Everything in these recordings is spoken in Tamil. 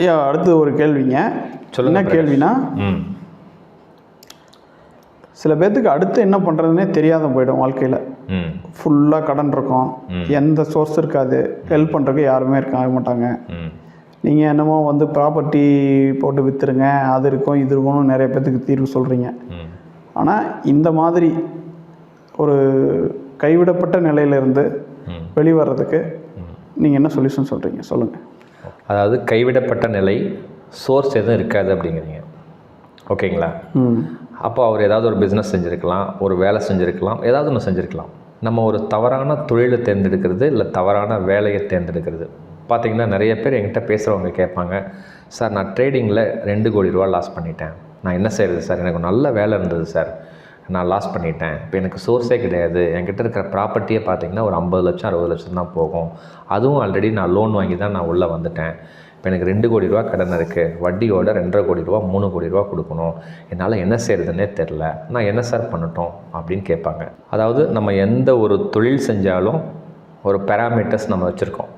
ஐயா அடுத்து ஒரு கேள்விங்க. என்ன. கேள்வினா சில பேர்த்துக்கு அடுத்து என்ன பண்ணுறதுனே தெரியாத போயிடும் வாழ்க்கையில். ஃபுல்லாக கடன் இருக்கும். எந்த சோர்ஸ் இருக்காது. ஹெல்ப் பண்ணுறதுக்கு யாருமே இருக்க மாட்டாங்க. நீங்கள் என்னமோ வந்து ப்ராப்பர்ட்டி போட்டு விற்றுருங்க அது இருக்கும் இது இருக்கும்னு நிறைய பேர்த்துக்கு தீர்வு சொல்கிறீங்க ஆனால் இந்த மாதிரி ஒரு கைவிடப்பட்ட நிலையிலிருந்து. வெளிவரதுக்கு நீங்கள் என்ன சொல்யூஷன் சொல்கிறீங்க சொல்லுங்கள் அதாவது கைவிடப்பட்ட நிலை சோர்ஸ் எதுவும் இருக்காது அப்படிங்கிறீங்க. ஓகேங்களா? அப்போ அவர் ஏதாவது ஒரு பிஸ்னஸ் செஞ்சுருக்கலாம் ஒரு வேலை செஞ்சுருக்கலாம் ஏதாவது ஒன்று செஞ்சுருக்கலாம். நம்ம ஒரு தவறான தொழிலை தேர்ந்தெடுக்கிறது இல்லை தவறான வேலையை தேர்ந்தெடுக்கிறது. பார்த்தீங்கன்னா நிறைய பேர் என்கிட்ட பேசுகிறவங்க கேட்பாங்க சார் நான் ட்ரேடிங்கில் ரெண்டு கோடி ரூபா லாஸ் பண்ணிட்டேன். நான் என்ன செய்கிறது சார்? எனக்கு ஒரு நல்ல வேலை இருந்தது சார். நான் லாஸ் பண்ணிட்டேன். இப்போ எனக்கு சோர்ஸே கிடையாது. என்கிட்ட இருக்கிற ப்ராப்பர்ட்டியே பார்த்தீங்கன்னா ஒரு ஐம்பது லட்சம் அறுபது லட்சம் தான் போகும். அதுவும் ஆல்ரெடி நான் லோன் வாங்கி தான் நான் உள்ளே வந்துட்டேன். இப்போ எனக்கு ரெண்டு கோடி ரூபா கடன் இருக்குது வட்டியோட ரெண்டரை கோடி ரூபா மூணு கோடி ரூபா கொடுக்கணும். என்னால் என்ன செய்கிறதுனே தெரில நான் என்ன சார் பண்ணட்டும்? அப்படின்னு கேட்பாங்க. அதாவது நம்ம எந்த ஒரு தொழில் செஞ்சாலும் ஒரு பேராமீட்டர்ஸ் நம்ம வச்சுருக்கோம்.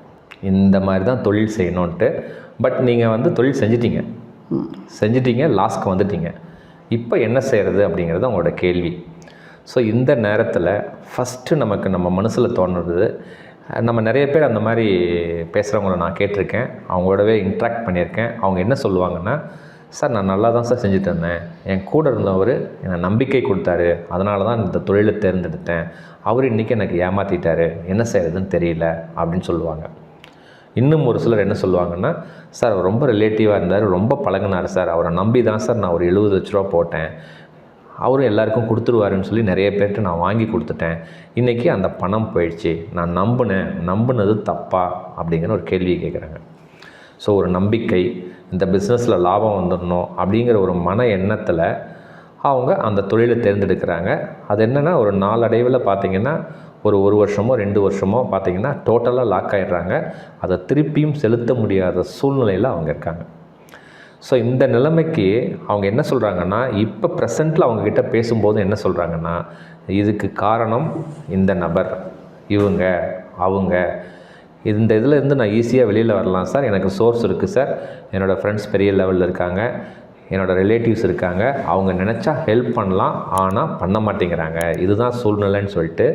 இந்த மாதிரி தான் தொழில் செய்யணுன்ட்டு பட் நீங்கள் வந்து தொழில் செஞ்சிட்டீங்க. செஞ்சிட்டீங்க லாஸ்க்கு வந்துட்டீங்க. இப்போ என்ன செய்கிறது அப்படிங்கிறது அவங்களோட கேள்வி. ஸோ இந்த நேரத்தில் ஃபஸ்ட்டு நமக்கு நம்ம மனசில் தோணுறது நம்ம நிறைய பேர் அந்த மாதிரி பேசுகிறவங்கள நான் கேட்டிருக்கேன். அவங்களோடவே இன்ட்ராக்ட் பண்ணியிருக்கேன். அவங்க என்ன சொல்லுவாங்கன்னா சார் நான் நல்லா தான் சார் செஞ்சுட்டு இருந்தேன். என் கூட இருந்தவர் என்னை நம்பிக்கை கொடுத்தாரு. அதனால தான் இந்த தொழிலை தேர்ந்தெடுத்தேன். அவர் இன்றைக்கி எனக்கு ஏமாற்றிட்டாரு என்ன செய்கிறதுன்னு தெரியல. அப்படின்னு சொல்லுவாங்க. இன்னும் ஒரு சிலர் என்ன சொல்லுவாங்கன்னா சார் அவர் ரொம்ப ரிலேட்டிவாக இருந்தார் ரொம்ப பழகினார் சார். அவரை நம்பி தான் சார் நான் ஒரு எழுபது லட்ச ரூபா போட்டேன். அவரும் எல்லாருக்கும் கொடுத்துருவாருன்னு சொல்லி நிறைய பேர்கிட்ட நான் வாங்கி கொடுத்துட்டேன். இன்றைக்கி அந்த பணம் போயிடுச்சு. நான் நம்பினேன். நம்பினது தப்பா? அப்படிங்கிற ஒரு கேள்வியை கேட்குறாங்க. ஸோ ஒரு நம்பிக்கை இந்த பிஸ்னஸில் லாபம் வந்துடணும் அப்படிங்கிற ஒரு மன எண்ணத்தில் அவங்க அந்த தொழிலை தேர்ந்தெடுக்கிறாங்க. அது என்னென்னா ஒரு நாளடைவில் பார்த்திங்கன்னா ஒரு ஒரு வருஷமோ ரெண்டு வருஷமோ பார்த்திங்கன்னா டோட்டலாக லாக் ஆயிடுறாங்க. அதை திருப்பியும் செலுத்த முடியாத சூழ்நிலையில் அவங்க இருக்காங்க. ஸோ இந்த நிலைமைக்கு அவங்க என்ன சொல்கிறாங்கன்னா இப்போ ப்ரெசண்ட்டில் அவங்கக்கிட்ட பேசும்போது என்ன சொல்கிறாங்கன்னா இதுக்கு காரணம் இந்த நபர் இவங்க அவங்க. இந்த இதில் இருந்து நான் ஈஸியாக வெளியில் வரலாம் சார். எனக்கு சோர்ஸ் இருக்குது சார். என்னோடய ஃப்ரெண்ட்ஸ் பெரிய லெவலில் இருக்காங்க. என்னோடய ரிலேட்டிவ்ஸ் இருக்காங்க. அவங்க நினச்சா ஹெல்ப் பண்ணலாம் ஆனால் பண்ண மாட்டேங்கிறாங்க. இதுதான் சூழ்நிலைன்னு சொல்லிட்டு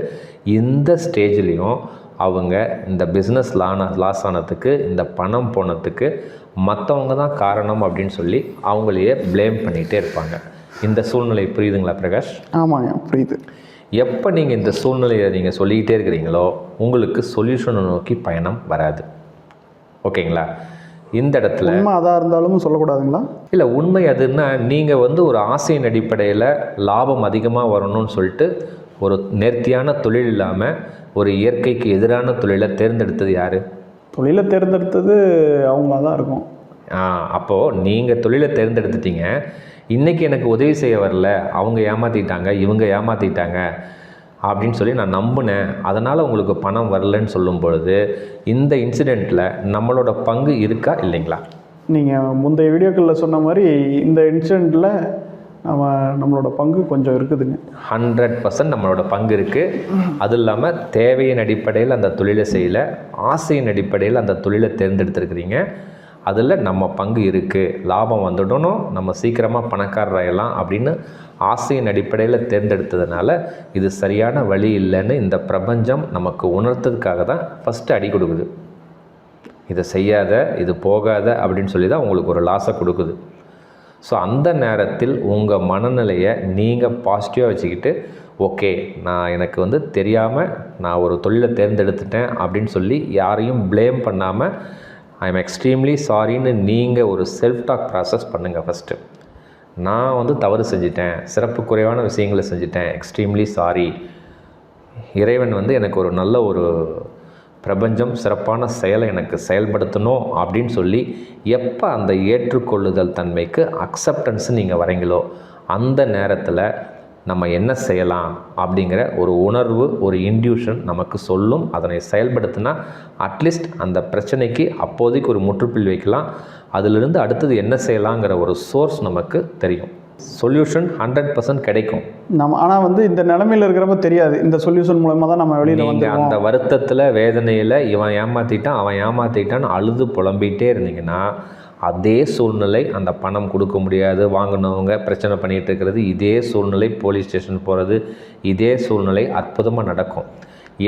இந்த ஸ்டேஜ்லேயும் அவங்க இந்த பிஸ்னஸ் லான லாஸ் ஆனதுக்கு இந்த பணம் போனதுக்கு மற்றவங்க தான் காரணம் அப்படின்னு சொல்லி அவங்களையே ப்ளேம் பண்ணிகிட்டே இருப்பாங்க. இந்த சூழ்நிலை புரியுதுங்களா பிரகாஷ்? ஆமாங்க புரியுது. எப்போ நீங்கள் இந்த சூழ்நிலையை நீங்கள் சொல்லிக்கிட்டே இருக்கிறீங்களோ உங்களுக்கு சொல்யூஷனை நோக்கி பயணம் வராது. ஓகேங்களா? இந்த இடத்துல உண்மை அதாக இருந்தாலும் சொல்லக்கூடாதுங்களா? இல்லை உண்மை அதுன்னா நீங்கள் வந்து ஒரு ஆசையின் அடிப்படையில் லாபம் அதிகமாக வரணும்னு சொல்லிட்டு ஒரு நேர்த்தியான தொழில் இல்லாமல் ஒரு இயற்கைக்கு எதிரான தொழிலை தேர்ந்தெடுத்தது யார்? தொழிலை தேர்ந்தெடுத்தது அவங்களா தான் இருக்கும். அப்போது நீங்கள் தொழிலை தேர்ந்தெடுத்துட்டீங்க. இன்றைக்கி எனக்கு உதவி செய்ய வரல. அவங்க ஏமாற்றிட்டாங்க இவங்க ஏமாற்றிட்டாங்க அப்படின்னு சொல்லி நான் நம்பினேன். அதனால் உங்களுக்கு பணம் வரலன்னு சொல்லும் பொழுது இந்த இன்சிடெண்ட்டில் நம்மளோட பங்கு இருக்கா இல்லைங்களா? நீங்கள் முந்தைய வீடியோக்களில் சொன்ன மாதிரி இந்த இன்சிடெண்ட்டில் நம்ம நம்மளோட பங்கு கொஞ்சம் இருக்குதுங்க. ஹண்ட்ரட் பர்சன்ட் நம்மளோட பங்கு இருக்குது அது இல்லாமல் தேவையின் அடிப்படையில் அந்த தொழிலை செய்யல ஆசையின் அடிப்படையில் அந்த தொழிலை தேர்ந்தெடுத்திருக்கிறீங்க. அதில் நம்ம பங்கு இருக்குது லாபம் வந்துடணும் நம்ம சீக்கிரமாக பணக்காரராயலாம் அப்படின்னு ஆசையின் அடிப்படையில் தேர்ந்தெடுத்ததுனால இது சரியான வழி இல்லைன்னு இந்த பிரபஞ்சம் நமக்கு உணர்த்ததுக்காக தான் ஃபஸ்ட்டு அடி கொடுக்குது. இதை செய்யாத இது போகாத அப்படின்னு சொல்லி தான் உங்களுக்கு ஒரு லாஸை கொடுக்குது. ஸோ அந்த நேரத்தில் உங்கள் மனநிலையை நீங்கள் பாசிட்டிவாக வச்சுக்கிட்டு ஓகே நான் எனக்கு வந்து தெரியாமல் நான் ஒரு தொழிலை தேர்ந்தெடுத்துட்டேன் அப்படின்னு சொல்லி யாரையும் ப்ளேம் பண்ணாமல் ஐ எம் எக்ஸ்ட்ரீம்லி சாரின்னு நீங்கள் ஒரு செல்ஃப் டாக் ப்ராசஸ் பண்ணுங்கள் ஃபஸ்ட்டு நான் வந்து தவறு செஞ்சிட்டேன். சிறப்பு குறைவான விஷயங்களை செஞ்சிட்டேன். எக்ஸ்ட்ரீம்லி சாரி இறைவன் வந்து எனக்கு ஒரு நல்ல ஒரு பிரபஞ்சம் சிறப்பான செயலை எனக்கு செயல்படுத்தணும் அப்படின்னு சொல்லி எப்போ அந்த ஏற்றுக்கொள்ளுதல் தன்மைக்கு அக்செப்டன்ஸ் நீங்கள் வரீங்களோ அந்த நேரத்தில் நம்ம என்ன செய்யலாம் அப்படிங்கிற ஒரு உணர்வு ஒரு இன்டியூஷன் நமக்கு சொல்லும். அதனை செயல்படுத்தினா அட்லீஸ்ட் அந்த பிரச்சனைக்கு அப்போதைக்கு ஒரு முற்றுப்புள்ளி வைக்கலாம். அதிலிருந்து அடுத்தது என்ன செய்யலாங்கிற ஒரு சோர்ஸ் நமக்கு தெரியும். சொல்யூஷன் ஹண்ட்ரட் பர்சன்ட் கிடைக்கும். நம்ம ஆனால் வந்து இந்த நிலமையில இருக்கிறப்ப தெரியாது. இந்த சொல்யூஷன் மூலமாக தான் நம்ம வெளியில் வந்துருவோம். அந்த வருத்தத்தில் வேதனையில் இவன் ஏமாத்திட்டான் அவன் ஏமாத்திட்டான்னு அழுது புலம்பிகிட்டே இருந்தீங்கன்னா அதே சூழ்நிலை அந்த பணம் கொடுக்க முடியாது. வாங்கினவங்க பிரச்சனை பண்ணிகிட்டு இருக்கிறது. இதே சூழ்நிலை போலீஸ் ஸ்டேஷன் போகிறது இதே சூழ்நிலை அற்புதமாக நடக்கும்.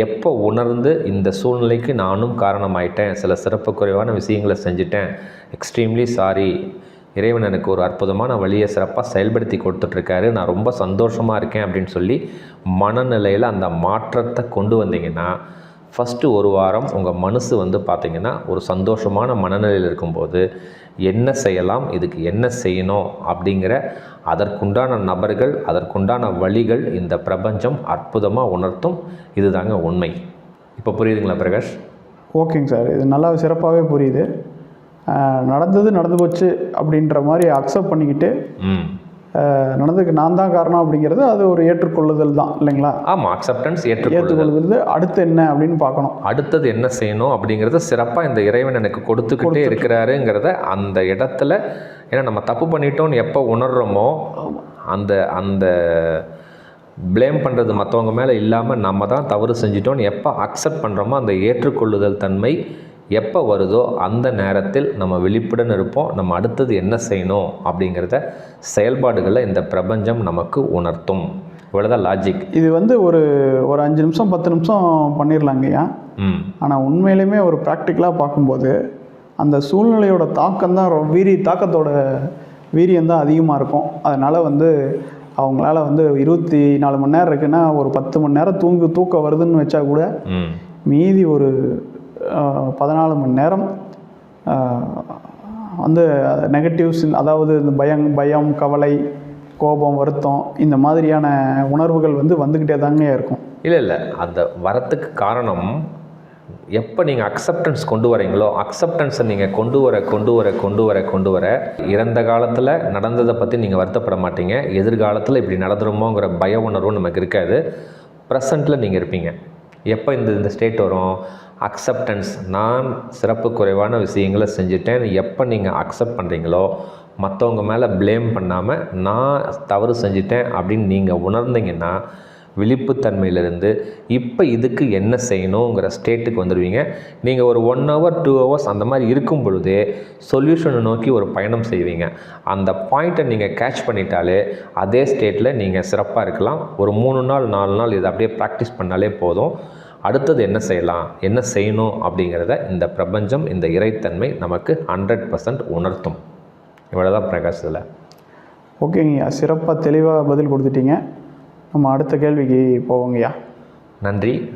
எப்போ உணர்ந்து இந்த சூழ்நிலைக்கு நானும் காரணமாயிட்டேன். சில சிறப்பு குறைவான விஷயங்களை செஞ்சுட்டேன். எக்ஸ்ட்ரீம்லி சாரி இறைவன் எனக்கு ஒரு அற்புதமான வழியை சிறப்பாக செயல்படுத்தி கொடுத்துட்ருக்காரு. நான் ரொம்ப சந்தோஷமாக இருக்கேன் அப்படின்னு சொல்லி மனநிலையில் அந்த மாற்றத்தை கொண்டு வந்தீங்கன்னா ஃபஸ்ட்டு ஒரு வாரம் உங்கள் மனசு வந்து பார்த்திங்கன்னா ஒரு சந்தோஷமான மனநிலையில் இருக்கும்போது என்ன செய்யலாம் இதுக்கு என்ன செய்யணும் அப்படிங்கிற அதற்குண்டான நபர்கள் அதற்குண்டான வழிகள் இந்த பிரபஞ்சம் அற்புதமாக உணர்த்தும். இதுதாங்க உண்மை. இப்போ புரியுதுங்களா பிரகாஷ்? ஓகேங்க சார். இது நல்லா சிறப்பாகவே புரியுது. நடந்தது நடந்து போச்சு அப்படின்ற மாதிரி அக்செப்ட் பண்ணிக்கிட்டு நடந்ததுக்கு நான் தான் காரணம் அப்படிங்கிறது அது ஒரு ஏற்றுக்கொள்ளுதல் தான் இல்லைங்களா? ஆமாம் அக்செப்டன்ஸ் ஏற்றுக்கொள்ளுதல். அடுத்து என்ன அப்படின்னு பார்க்கணும். அடுத்தது என்ன செய்யணும் அப்படிங்கிறத சிறப்பாக இந்த இறைவன் எனக்கு கொடுத்துக்கிட்டே இருக்கிறாருங்கிறத அந்த இடத்துல ஏன்னா நம்ம தப்பு பண்ணிட்டோம்னு எப்போ உணர்றோமோ அந்த அந்த ப்ளேம் பண்ணுறது மற்றவங்க மேலே இல்லாமல் நம்ம தான் தவறு செஞ்சிட்டோம்னு எப்போ அக்செப்ட் பண்ணுறோமோ அந்த ஏற்றுக்கொள்ளுதல் தன்மை எப்போ வருதோ அந்த நேரத்தில் நம்ம விழிப்புடன் இருப்போம். நம்ம அடுத்தது என்ன செய்யணும் அப்படிங்கிறத செயல்பாடுகளை இந்த பிரபஞ்சம் நமக்கு உணர்த்தும். இவ்வளோதான் லாஜிக் இது வந்து ஒரு ஒரு அஞ்சு நிமிஷம் பத்து நிமிஷம் பண்ணிடலாங்கய்யா ம். ஆனால் உண்மையிலுமே ஒரு ப்ராக்டிக்கலாக பார்க்கும்போது அந்த சூழ்நிலையோட தாக்கம் தான் ரொ- வீரி தாக்கத்தோட வீரியம் தான் அதிகமாக இருக்கும். அதனால் வந்து அவங்களால வந்து இருபத்தி நாலு மணி நேரம் இருக்குன்னா ஒரு பத்து மணி நேரம் தூங்கு தூக்கம் வருதுன்னு வச்சா கூட மீதி ஒரு பதினாலு மணி நேரம் வந்து நெகட்டிவ்ஸ் அதாவது இந்த பயம் பயம் கவலை கோபம் வருத்தம் இந்த மாதிரியான உணர்வுகள் வந்து வந்துக்கிட்டே தாங்க இருக்கும். இல்லை இல்லை. அந்த வரத்துக்கு காரணம் எப்போ நீங்கள் அக்செப்டன்ஸ் கொண்டு வரீங்களோ அக்செப்டன்ஸை நீங்கள் கொண்டு வர கொண்டு வர கொண்டு வர கொண்டு வர இறந்த காலத்தில் நடந்ததை பற்றி நீங்கள் வருத்தப்பட மாட்டீங்க. எதிர்காலத்தில் இப்படி நடந்துருமோங்கிற பய உணர்வும் நமக்கு இருக்காது. ப்ரெசண்ட்டில் நீங்கள் இருப்பீங்க. எப்போ இந்த இந்த ஸ்டேட் வரும்? அக்செப்டன்ஸ் நான் சிறப்பு குறைவான விஷயங்களை செஞ்சுட்டேன். எப்போ நீங்கள் அக்செப்ட் பண்ணுறீங்களோ மற்றவங்க மேலே ப்ளேம் பண்ணாமல் நான் தவறு செஞ்சுட்டேன் அப்படின்னு நீங்கள் உணர்ந்தீங்கன்னா விழிப்புத்தன்மையிலிருந்து இப்போ இதுக்கு என்ன செய்யணுங்கிற ஸ்டேட்டுக்கு வந்துடுவீங்க நீங்கள் ஒரு ஒன் ஹவர் டூ ஹவர்ஸ் அந்த மாதிரி இருக்கும் பொழுதே சொல்யூஷனை நோக்கி ஒரு பயணம் செய்வீங்க. அந்த பாயிண்ட்டை நீங்கள் கேட்ச் பண்ணிட்டாலே அதே ஸ்டேட்டில் நீங்கள் சிறப்பாக இருக்கலாம். ஒரு மூணு நாள் நாலு நாள் இதை அப்படியே ப்ராக்டிஸ் பண்ணாலே போதும். அடுத்தது என்ன செய்யலாம்? என்ன செய்யணும்? அப்படிங்கிறத இந்த பிரபஞ்சம் இந்த இறைத்தன்மை நமக்கு ஹண்ட்ரட் பர்சன்ட் உணர்த்தும். இவ்வளோதான் பிரகாஷ் இதில். ஓகேங்கய்யா சிறப்பாக தெளிவாக பதில் கொடுத்துட்டீங்க. நம்ம அடுத்த கேள்விக்கு போவோங்கய்யா. நன்றி.